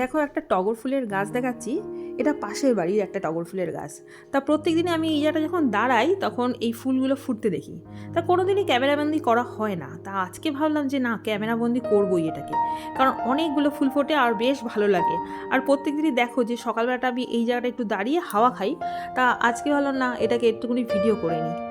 দেখো একটা টগর ফুলের গাছ দেখাচ্ছি। এটা পাশের বাড়ির একটা টগর ফুলের গাছ। তা প্রত্যেক দিনই আমি এই জায়গাটা যখন দাঁড়াই, তখন এই ফুলগুলো ফুটতে দেখি। তা কোনো দিনই ক্যামেরাবন্দি করা হয় না। তা আজকে ভাবলাম যে না, ক্যামেরাবন্দি করবোই এটাকে। কারণ অনেকগুলো ফুল ফোটে আর বেশ ভালো লাগে। আর প্রত্যেক দিনই দেখো যে সকালবেলাটা আমি এই জায়গাটা একটু দাঁড়িয়ে হাওয়া খাই। তা আজকে ভাবলাম না, এটাকে একটুখানি ভিডিও করে নিই।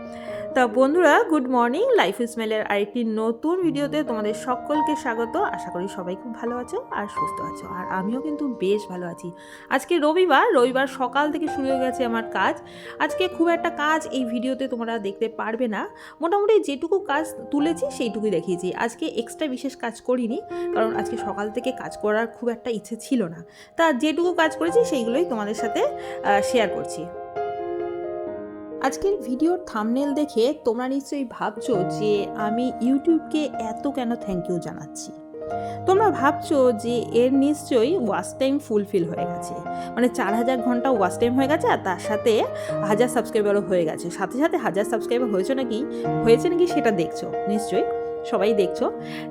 তা বন্ধুরা, গুড মর্নিং। লাইফ স্মেলের আরেকটি নতুন ভিডিওতে তোমাদের সকলকে স্বাগত। আশা করি সবাই খুব ভালো আছো আর সুস্থ আছো। আর আমিও কিন্তু বেশ ভালো আছি। আজকে রবিবার রবিবার সকাল থেকে শুরু হয়ে গেছে আমার কাজ। আজকে খুব একটা কাজ এই ভিডিওতে তোমরা দেখতে পারবে না। মোটামুটি যেটুকু কাজ তুলেছি সেইটুকুই দেখিয়েছি। আজকে এক্সট্রা বিশেষ কাজ করিনি, কারণ আজকে সকাল থেকে কাজ করার খুব একটা ইচ্ছে ছিল না। তা যেটুকু কাজ করেছি সেইগুলোই তোমাদের সাথে শেয়ার করছি। আজকের ভিডিওর থামনেল দেখে তোমরা নিশ্চয়ই ভাবছ যে আমি ইউটিউবকে এত কেন থ্যাংক ইউ জানাচ্ছি? তোমরা ভাবছ যে এর নিশ্চয়ই ওয়াচ টাইম ফুলফিল হয়ে গেছে। মানে চার হাজার ঘণ্টা ওয়াচ টাইম হয়ে গেছে আর তার সাথে হাজার সাবস্ক্রাইবারও হয়ে গেছে। সাথে সাথে হাজার সাবস্ক্রাইবার হয়েছে নাকি? হয়েছে নাকি সেটা দেখছ? নিশ্চয়ই সবাই দেখছ।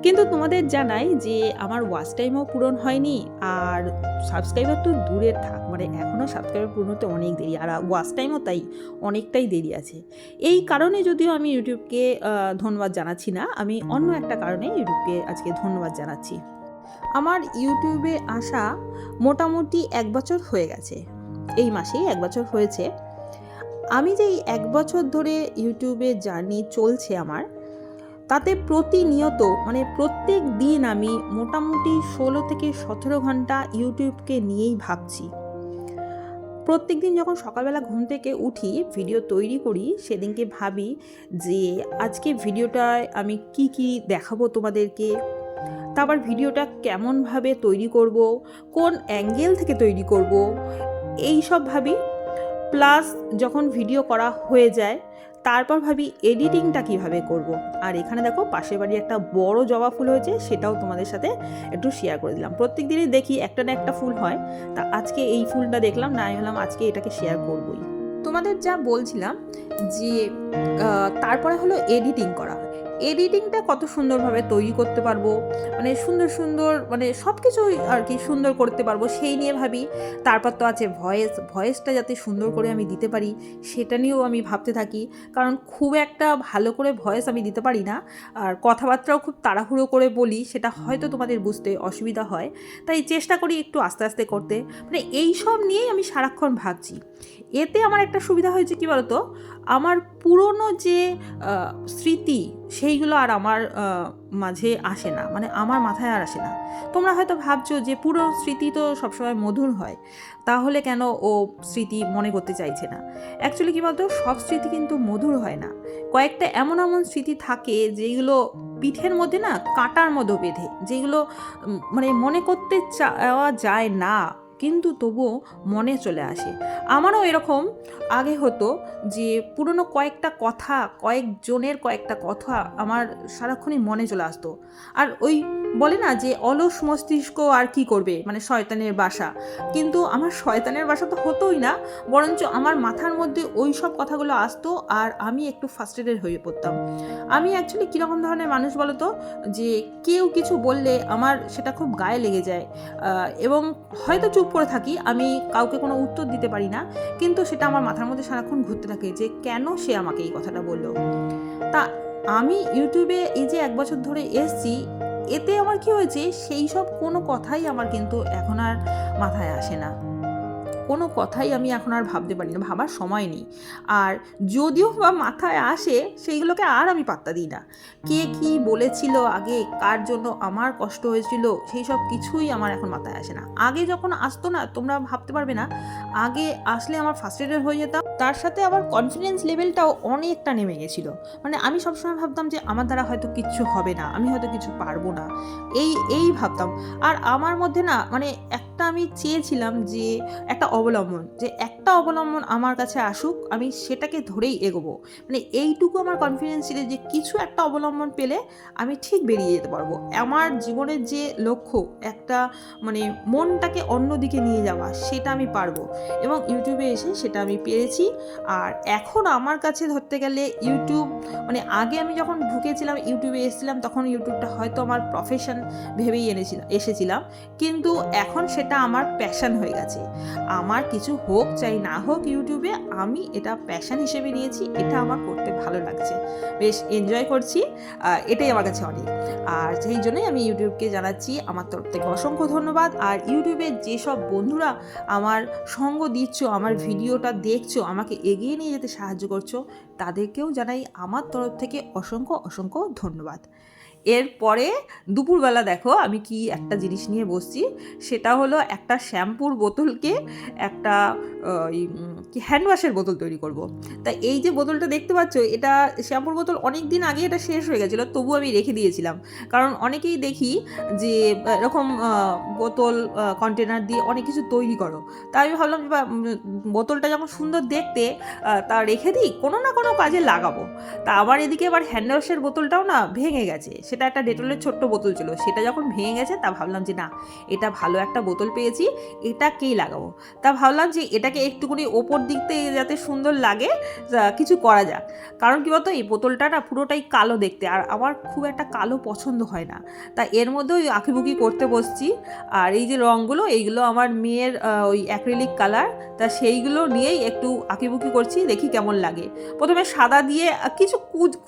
কিন্তু তোমাদের জানাই যে আমার ওয়াচ টাইমও পূরণ হয়নি আর সাবস্ক্রাইবার তো দূরের থাক মানে এখনও সাবস্ক্রাইবার পূরণ হতে অনেক দেরি আর ওয়াচ টাইমও তাই অনেকটাই দেরি আছে। এই কারণে যদিও আমি ইউটিউবকে ধন্যবাদ জানাচ্ছি না, আমি অন্য একটা কারণে ইউটিউবকে আজকে ধন্যবাদ জানাচ্ছি। আমার ইউটিউবে আসা মোটামুটি এক বছর হয়ে গেছে, এই মাসেই এক বছর হয়েছে। আমি যে এক বছর ধরে ইউটিউবে জার্নি চলছে আমার তাতে প্রতিনিয়ত মানে প্রত্যেক দিন আমি মোটামুটি ষোলো থেকে সতেরো ঘণ্টা ইউটিউবকে নিয়েই ভাবছি। প্রত্যেক দিন যখন সকালবেলা ঘুম থেকে উঠি, ভিডিও তৈরি করি, সেদিনকে ভাবি যে আজকে ভিডিওটায় আমি কি কি দেখাবো তোমাদেরকে? তারপর ভিডিওটা কেমনভাবে তৈরি করব? কোন অ্যাঙ্গেল থেকে তৈরি করব? এই সব ভাবি। প্লাস যখন ভিডিও করা হয়ে যায়, তারপর ভাবি এডিটিংটা কীভাবে করব। আর এখানে দেখো পাশের বাড়ি একটা বড় জবা ফুল হয়েছে, সেটাও তোমাদের সাথে একটু শেয়ার করে দিলাম। প্রত্যেক দিনই দেখি একটা না একটা ফুল হয়। তা আজকে এই ফুলটা দেখলাম, না, আমি হলাম আজকে এটাকে শেয়ার করবই। তোমাদের যা বলছিলাম যে তারপরে হলো এডিটিং করা। এডিটিংটা কত সুন্দরভাবে তৈরি করতে পারব মানে সুন্দর সুন্দর মানে সব কিছুই আর কি সুন্দর করতে পারব, সেই নিয়ে ভাবি। তারপর তো আছে ভয়েস ভয়েসটা যাতে সুন্দর করে আমি দিতে পারি, সেটা নিয়েও আমি ভাবতে থাকি। কারণ খুব একটা ভালো করে ভয়েস আমি দিতে পারি না। আর কথাবার্তাও খুব তাড়াহুড়ো করে বলি, সেটা হয়তো তোমাদের বুঝতে অসুবিধা হয়। তাই চেষ্টা করি একটু আস্তে আস্তে করতে। মানে এই সব নিয়েই আমি সারাক্ষণ ভাবছি। এতে আমার একটা সুবিধা হয়েছে কি বলতো? আমার পুরনো যে স্মৃতি সেইগুলো আর আমার মাঝে আসে না। মানে আমার মাথায় আর আসে না। তোমরা হয়তো ভাবছ যে পুরো স্মৃতি তো সবসময় মধুর হয়। তাহলে কেন ও স্মৃতি মনে করতে চাইছে না? অ্যাকচুয়ালি কী বলতো? সব স্মৃতি কিন্তু মধুর হয় না। কয়েকটা এমন এমন স্মৃতি থাকে যেগুলো পিঠের মধ্যে না কাঁটার মতো বেঁধে, যেগুলো মানে মনে করতে চাওয়া যায় না। কিন্তু তবুও মনে চলে আসে। আমারও এরকম। আগে হতো যে পুরনো কয়েকটা কথা, কয়েকজনের কয়েকটা কথা আমার সারাক্ষণই মনে চলে আসতো। আর ওই বলে না যে অলস মস্তিষ্ক আর কি করবে? মানে শয়তানের বাসা। কিন্তু আমার শয়তানের বাসা তো হতোই না, বরঞ্চ আমার মাথার মধ্যে ওই সব কথাগুলো আসতো আর আমি একটু ফার্স্টেডেড হয়ে পড়তাম। আমি অ্যাকচুয়ালি কীরকম ধরনের মানুষ বলো তো যে কেউ কিছু বললে আমার সেটা খুব গায়ে লেগে যায়। এবং হয়তো চুপ করে থাকি, আমি কাউকে কোনো উত্তর দিতে পারি না, কিন্তু সেটা আমার মাথার মধ্যে সারাক্ষণ ঘুরতে থাকে যে কেন সে আমাকে এই কথাটা বলল। তা আমি ইউটিউবে এই যে এক বছর ধরে এসছি, এতে আমার কি হয়েছে, সেই সব কোনো কথাই আমার কিন্তু এখন আর মাথায় আসে না। কোনো কথাই আমি এখন আর ভাবতে পারি না ভাবার সময় নেই। আর যদিও বা মাথায় আসে, সেইগুলোকে আর আমি পাত্তা দিই না। কে কি বলেছিল আগে, কার জন্য আমার কষ্ট হয়েছিল, সেই সব কিছুই আমার এখন মাথায় আসে না। আগে যখন আসতো না, তোমরা ভাবতে পারবে না, আগে আসলে আমার ফার্স্ট এডের হয়ে যেতাম। তার সাথে আবার কনফিডেন্স লেভেলটাও অনেকটা নেমে গেছিল। মানে আমি সবসময় ভাবতাম যে, আমার দ্বারা হয়তো কিচ্ছু হবে না, আমি হয়তো কিছু পারব না। এই এই ভাবতাম। আর আমার মধ্যে না মানে একটা আমি চেয়েছিলাম যে একটা অবলম্বন, যে একটা অবলম্বন আমার কাছে আসুক, আমি সেটাকে ধরেই এগোবো। মানে এইটুকু আমার কনফিডেন্স ছিল যে কিছু একটা অবলম্বন পেলে আমি ঠিক বেরিয়ে যেতে পারব। আমার জীবনের যে লক্ষ্য, একটা মানে মনটাকে অন্যদিকে নিয়ে যাওয়া, সেটা আমি পারব। এবং ইউটিউবে এসে সেটা আমি পেরেছি। আর এখন আমার কাছে ধরতে গেলে ইউটিউব মানে আগে আমি যখন ঢুকেছিলাম ইউটিউবে এসেছিলাম, তখন ইউটিউবটা হয়তো আমার প্রফেশন ভেবেই এনেছিলাম এসেছিলাম। কিন্তু এখন সেটা এটা আমার প্যাশান হয়ে গেছে। আমার কিছু হোক চাই না হোক ইউটিউবে আমি এটা প্যাশান হিসেবে নিয়েছি, এটা আমার করতে ভালো লাগছে। বেশ এনজয় করছি এটাই আমার কাছে অনেক। আর সেই জন্যই আমি ইউটিউবকে জানাচ্ছি, আমার তরফ থেকে অসংখ্য ধন্যবাদ। আর ইউটিউবে যেসব বন্ধুরা আমার সঙ্গ দিচ্ছ, আমার ভিডিওটা দেখছ, আমাকে এগিয়ে নিয়ে যেতে সাহায্য করছ, তাদেরকেও জানাই আমার তরফ থেকে অসংখ্য অসংখ্য ধন্যবাদ। এরপরে দুপুরবেলা দেখো আমি কি একটা জিনিস নিয়ে বসছি। সেটা হলো একটা শ্যাম্পুর বোতলকে একটা কি হ্যান্ড ওয়াশের বোতল তৈরি করব। তা এই যে বোতলটা দেখতে পাচ্ছ, এটা শ্যাম্পুর বোতল অনেক দিন আগে এটা শেষ হয়ে গেছিল তবু আমি রেখে দিয়েছিলাম। কারণ অনেকেই দেখি যে এরকম বোতল কন্টেনার দিয়ে অনেক কিছু তৈরি করো। তা আমি ভাবলাম যে বোতলটা যেমন সুন্দর দেখতে তা রেখে দিই, কোনো না কোনো কাজে লাগাবো। তা আমার এদিকে এবার হ্যান্ড ওয়াশের বোতলটাও না ভেঙে গেছে সেটা একটা ডেটলের ছোট্ট বোতল ছিল। সেটা যখন ভেঙে গেছে, তা ভাবলাম যে না, এটা ভালো একটা বোতল পেয়েছি, এটাকেই লাগাবো। তা ভাবলাম যে এটাকে একটুখানি ওপর দিক থেকে যাতে সুন্দর লাগে কিছু করা যাক। কারণ কী বলতো, এই বোতলটা না পুরোটাই কালো দেখতে, আর আমার খুব একটা কালো পছন্দ হয় না। তা এর মধ্যে ওই আঁকিবুকি করতে বসছি, আর এই যে রঙগুলো, এইগুলো আমার মেয়ের ওই অ্যাক্রিলিক কালার, তা সেইগুলো নিয়েই একটু আঁকিবুকি করছি, দেখি কেমন লাগে। প্রথমে সাদা দিয়ে কিছু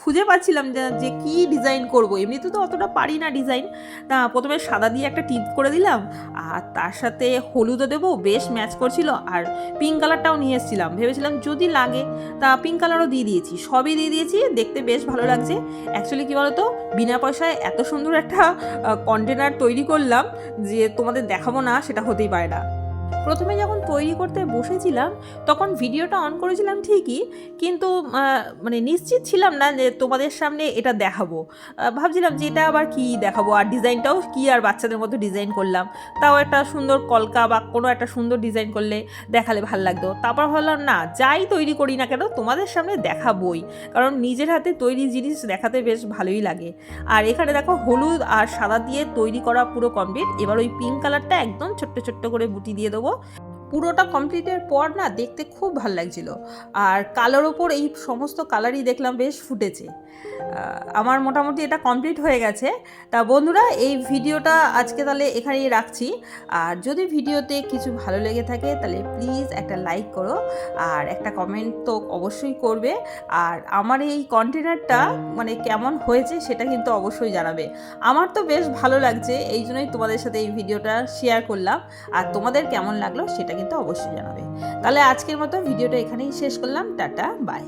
খুঁজে পাচ্ছিলাম যে কী ডিজাইন করব এমনিতে তো অতটা পারি না ডিজাইন তা প্রথমে সাদা দিয়ে একটা টিপ করে দিলাম, আর তার সাথে হলুদও দেবো, বেশ ম্যাচ করছিল, আর পিঙ্ক কালারটাও নিয়ে এসেছিলাম। ভেবেছিলাম যদি লাগে, তা পিঙ্ক কালারও দিয়ে দিয়েছি। সবই দিয়ে দিয়েছি, দেখতে বেশ ভালো লাগছে। অ্যাকচুয়ালি কী বলতো, বিনা পয়সায় এত সুন্দর একটা কন্টেনার তৈরি করলাম, যে তোমাদের দেখাবো না, সেটা হতেই পারে না। প্রথমে যখন তৈরি করতে বসেছিলাম, তখন ভিডিওটা অন করেছিলাম ঠিকই, কিন্তু মানে নিশ্চিত ছিলাম না যে তোমাদের সামনে এটা দেখাবো। ভাবছিলাম যে এটা আবার কি দেখাবো, আর ডিজাইনটাও কি আর বাচ্চাদের মতো ডিজাইন করলাম। তাও একটা সুন্দর কলকা বা কোনো একটা সুন্দর ডিজাইন করলে দেখালে ভালো লাগতো। তারপর ভাবলাম, না, যাই তৈরি করি না কেন, তোমাদের সামনে দেখাবই। কারণ নিজের হাতে তৈরি জিনিস দেখাতে বেশ ভালোই লাগে। আর এখানে দেখো, হলুদ আর সাদা দিয়ে তৈরি করা পুরো কমপ্লিট এবার ওই পিঙ্ক কালারটা একদম ছোট্ট ছোট্ট করে বুটি দিয়ে দেবো। দেবো। পুরোটা কমপ্লিটের পর না দেখতে খুব ভালো লাগছিল। আর কালোর ওপর এই সমস্ত কালারই দেখলাম বেশ ফুটেছে। আমার মোটামুটি এটা কমপ্লিট হয়ে গেছে। তা বন্ধুরা, এই ভিডিওটা আজকে তাহলে এখানেই রাখছি। আর যদি ভিডিওতে কিছু ভালো লেগে থাকে, তাহলে প্লিজ একটা লাইক করো। আর একটা কমেন্ট তো অবশ্যই করবে। আর আমার এই কন্টেনারটা মানে কেমন হয়েছে সেটা কিন্তু অবশ্যই জানাবে। আমার তো বেশ ভালো লাগছে, এই জন্যই তোমাদের সাথে এই ভিডিওটা শেয়ার করলাম। আর তোমাদের কেমন লাগল সেটা কিন্তু অবশ্যই জানাবে। তাহলে আজকের মতো ভিডিওটা এখানেই শেষ করলাম। Tata bye.